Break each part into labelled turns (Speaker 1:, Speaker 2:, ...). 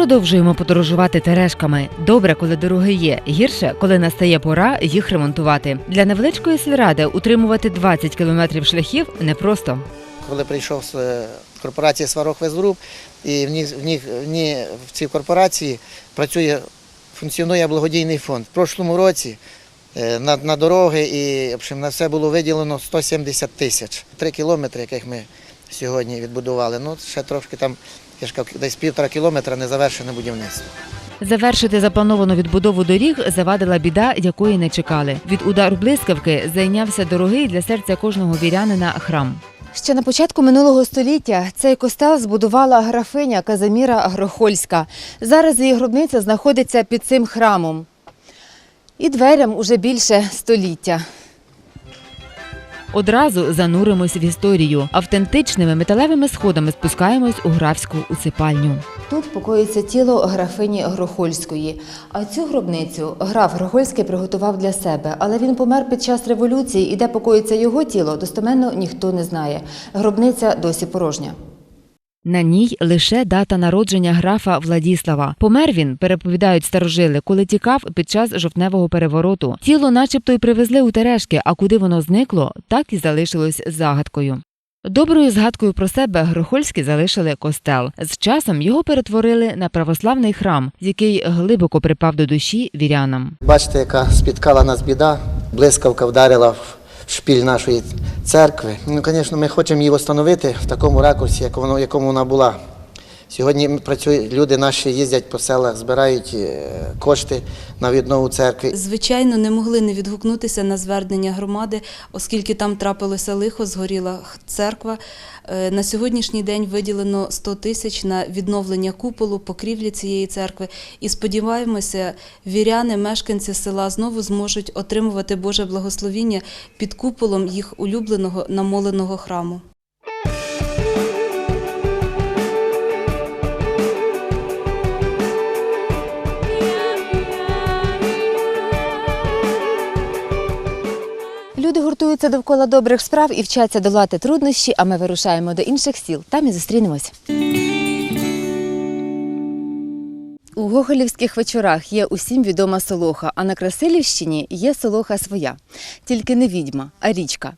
Speaker 1: Продовжуємо подорожувати терешками. Добре, коли дороги є. Гірше, коли настає пора їх ремонтувати. Для невеличкої сільради утримувати 20 кілометрів шляхів непросто.
Speaker 2: коли прийшов з е, корпорації Сварог Везгруп, і в них, в них в цій корпорації працює, функціонує благодійний фонд. В прошлому році е, на, на дороги і общем, на все було виділено 170 тисяч. Три кілометри, яких ми сьогодні відбудували. Ну, ще трошки там, я ж кажу, десь півтора кілометра незавершене будівництво.
Speaker 1: Завершити заплановану відбудову доріг завадила біда, якої не чекали. Від удару блискавки зайнявся дорогий для серця кожного вірянина храм.
Speaker 3: Ще на початку минулого століття цей костел збудувала графиня Казиміра Грохольська. Зараз її гробниця знаходиться під цим храмом. І дверям уже більше століття.
Speaker 1: Одразу зануримось в історію. Автентичними металевими сходами спускаємось у графську усипальню.
Speaker 3: Тут покоїться тіло графині Грохольської. А цю гробницю граф Грохольський приготував для себе, але він помер під час революції, і де покоїться його тіло, достоменно ніхто не знає. Гробниця досі порожня.
Speaker 1: На ній лише дата народження графа Владіслава. Помер він, переповідають старожили, коли тікав під час жовтневого перевороту. Тіло, начебто, й привезли у Терешки, а куди воно зникло, так і залишилось загадкою. Доброю згадкою про себе Грохольські залишили костел. З часом його перетворили на православний храм, який глибоко припав до душі вірянам.
Speaker 2: Бачите, яка спіткала нас біда, блискавка вдарила в шпіль нашої церкви. Ну, звісно, ми хочемо її встановити в такому ракурсі, як воно, якому вона була. Сьогодні працюють, люди наші їздять по селах, збирають е, кошти на віднову церкви.
Speaker 4: Звичайно, не могли не відгукнутися на звернення громади, оскільки там трапилося лихо, згоріла церква. Е, На сьогоднішній день виділено 100 тисяч на відновлення куполу, покрівлі цієї церкви. І сподіваємося, віряни, мешканці села знову зможуть отримувати Боже благословіння під куполом їх улюбленого намоленого храму.
Speaker 3: Гуртуються довкола добрих справ і вчаться долати труднощі, а ми вирушаємо до інших сіл. Там і зустрінемось. У Гоголівських вечорах є усім відома солоха, а на Красилівщині є солоха своя. Тільки не відьма, а річка.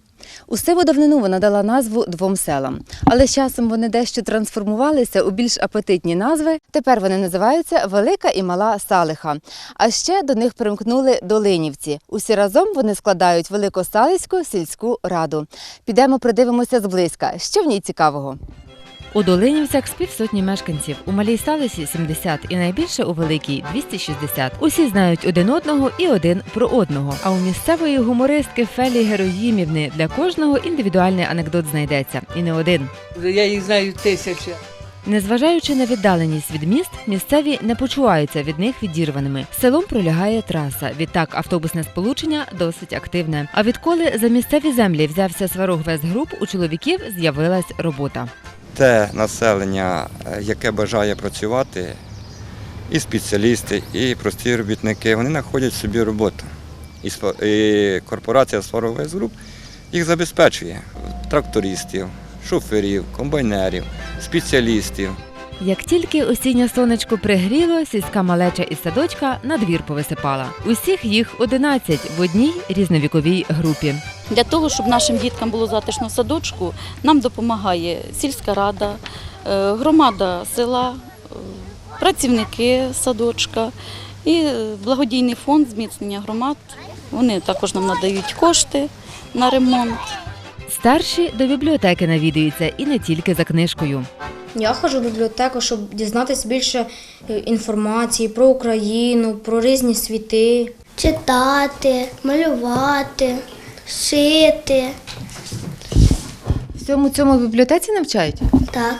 Speaker 3: У сиву давнину вона дала назву двом селам, але з часом вони дещо трансформувалися у більш апетитні назви. Тепер вони називаються Велика і Мала Салиха. А ще до них примкнули Долинівці. Усі разом вони складають Великосалицьку сільську раду. Підемо придивимося зблизька. Що в ній цікавого?
Speaker 1: У Долинівцях з півсотні мешканців, у Малій Салисі 70 і найбільше у Великій 260. Усі знають один одного і один про одного. А у місцевої гумористки Фелі Героїмівни для кожного індивідуальний анекдот знайдеться. І не один.
Speaker 5: Я їх знаю тисячі.
Speaker 1: Незважаючи на віддаленість від міст, місцеві не почуваються від них відірваними. Селом пролягає траса. Відтак автобусне сполучення досить активне. А відколи за місцеві землі взявся сварог Вестгруп, у чоловіків з'явилась робота.
Speaker 6: Те населення, е, яке бажає працювати, і спеціалісти, і прості робітники, вони знаходять собі роботу. І, корпорація Сваровез Груп їх забезпечує трактористів, шоферів, комбайнерів, спеціалістів.
Speaker 1: Як тільки осіннє сонечко пригріло, сільська малеча із садочка на двір повисипала. Усіх їх 11 в одній різновіковій групі.
Speaker 7: Для того, щоб нашим діткам було затишно в садочку, нам допомагає сільська рада, е, громада села, е, працівники садочка і е, благодійний фонд зміцнення громад. Вони також нам надають кошти на ремонт.
Speaker 1: Старші до бібліотеки навідуються і не тільки за книжкою.
Speaker 8: Я ходжу в бібліотеку, щоб дізнатися більше інформації про Україну, про різні світи.
Speaker 9: читати, малювати, шити.
Speaker 3: Всьому цьому в бібліотеці навчають?
Speaker 9: Так.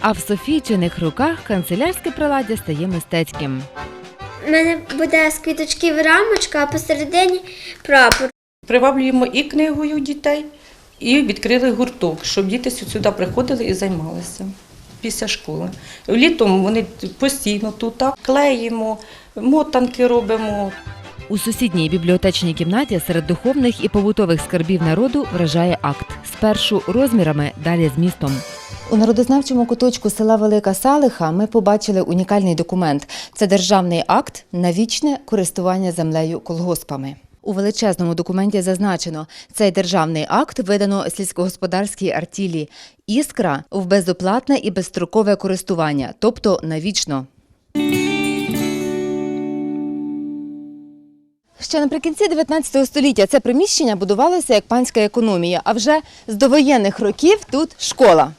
Speaker 1: А в Софійчиних руках канцелярське приладдя стає мистецьким.
Speaker 9: У мене буде з квіточків рамочка, а посередині прапор.
Speaker 5: Приваблюємо і книгою дітей, і відкрили гурток, щоб діти сюди приходили і займалися після школи. Літом вони постійно тут клеїмо, мотанки робимо.
Speaker 1: У сусідній бібліотечній кімнаті серед духовних і побутових скарбів народу вражає акт. Спершу розмірами, далі змістом.
Speaker 3: У народознавчому куточку села Велика Салиха ми побачили унікальний документ. Це державний акт на вічне користування землею колгоспами. У величезному документі зазначено, цей державний акт видано сільськогосподарській артілі Іскра в безоплатне і безстрокове користування, тобто навічно. Ще наприкінці 19 століття це приміщення будувалося як панська економія, а вже з довоєнних років тут школа.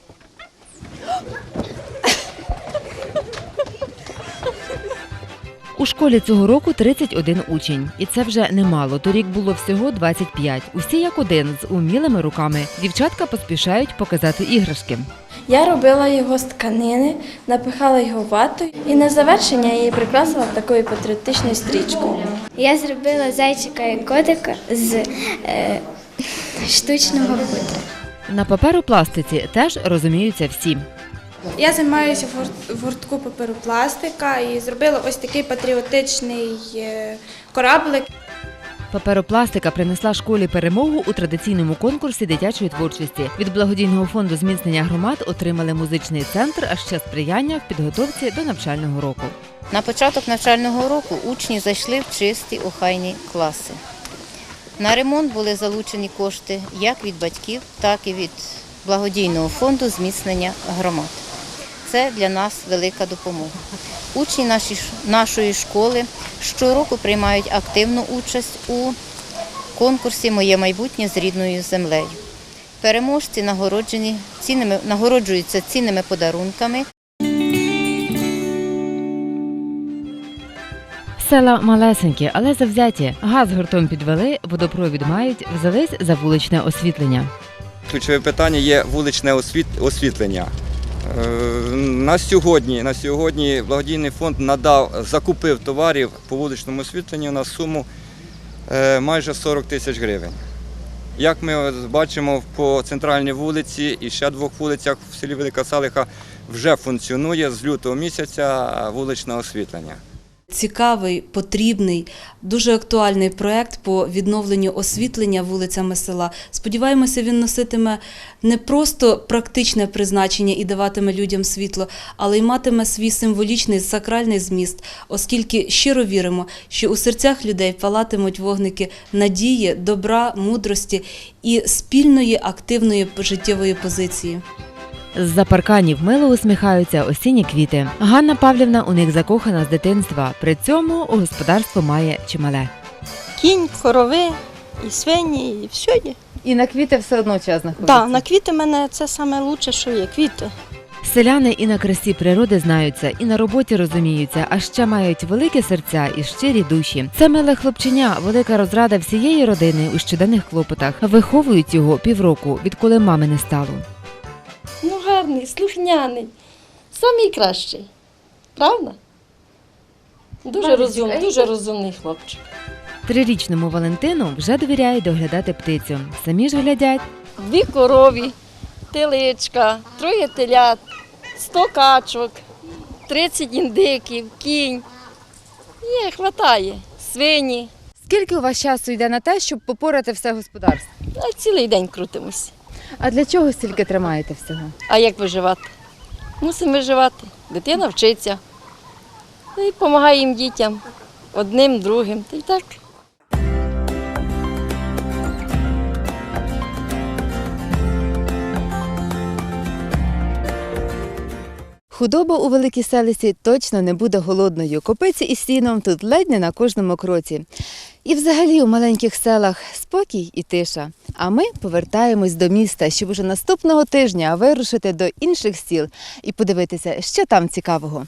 Speaker 1: У школі цього року 31 учень, і це вже немало. Торік було всього 25. Усі як один з умілими руками. Дівчатка поспішають показати іграшки.
Speaker 10: Я робила його з тканини, напихала його ватою і на завершення її прикрасила такою патріотичною стрічкою.
Speaker 9: Я зробила зайчика і котика з е, штучного хутра.
Speaker 1: На паперопластиці теж розуміються всі.
Speaker 11: Я займаюся в гуртку паперопластика і зробила ось такий патріотичний е, кораблик.
Speaker 1: Паперопластика принесла школі перемогу у традиційному конкурсі дитячої творчості. Від благодійного фонду зміцнення громад отримали музичний центр, а ще сприяння в підготовці до навчального року.
Speaker 12: На початок навчального року учні зайшли в чисті охайні класи. На ремонт були залучені кошти як від батьків, так і від благодійного фонду зміцнення громад. Це для нас велика допомога. Учні наші, нашої школи щороку приймають активну участь у конкурсі Моє майбутнє з рідною землею. Переможці нагороджені цінними, нагороджуються цінними подарунками.
Speaker 1: Села малесенькі, але завзяті. Газ гуртом підвели, водопровід мають, взялись за вуличне освітлення.
Speaker 6: Ключове питання є вуличне освіт- освітлення. Е, На сьогодні, на сьогодні благодійний фонд надав, закупив товарів по вуличному освітленню на суму е, майже 40 тисяч гривень. Як ми бачимо, по центральній вулиці і ще двох вулицях в селі Велика Салиха вже функціонує з лютого місяця вуличне освітлення.
Speaker 4: Цікавий, потрібний, дуже актуальний проект по відновленню освітлення вулицями села. Сподіваємося, він носитиме не просто практичне призначення і даватиме людям світло, але й матиме свій символічний сакральний зміст, оскільки щиро віримо, що у серцях людей палатимуть вогники надії, добра, мудрості і спільної активної життєвої позиції.
Speaker 1: З-за парканів мило усміхаються осінні квіти. Ганна Павлівна у них закохана з дитинства. При цьому господарство має чимале.
Speaker 13: Кінь, корови, і свині, і все є.
Speaker 3: І на квіти все одно час знаходиться.
Speaker 13: Так, на квіти в мене це саме лучше, що є. Квіти.
Speaker 1: Селяни і на красі природи знаються, і на роботі розуміються, а ще мають великі серця і щирі душі. Це миле хлопченя, велика розрада всієї родини у щоденних клопотах. Виховують його півроку, відколи мами не стало.
Speaker 10: Гарний, слухняний, самий кращий. Правда? Дуже розумний, дуже розумний хлопчик.
Speaker 1: Трирічному Валентину вже довіряють доглядати птицю. Самі ж глядять.
Speaker 10: Дві корові, теличка, троє телят, сто качок, 30 індиків, кінь. Є, хватає. Свині.
Speaker 3: Скільки у вас часу йде на те, щоб попорати все господарство?
Speaker 10: Цілий день крутимося.
Speaker 3: А для чого стільки тримаєте всього?
Speaker 10: А як виживати? Мусимо виживати. Дитина вчиться. І допомагає їм дітям. Одним, другим. Та й так.
Speaker 3: Худоба у великій селиці точно не буде голодною. Копиці із сіном тут ледь не на кожному кроці. І взагалі у маленьких селах спокій і тиша. А ми повертаємось до міста, щоб уже наступного тижня вирушити до інших сіл і подивитися, що там цікавого.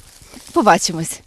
Speaker 3: Побачимось!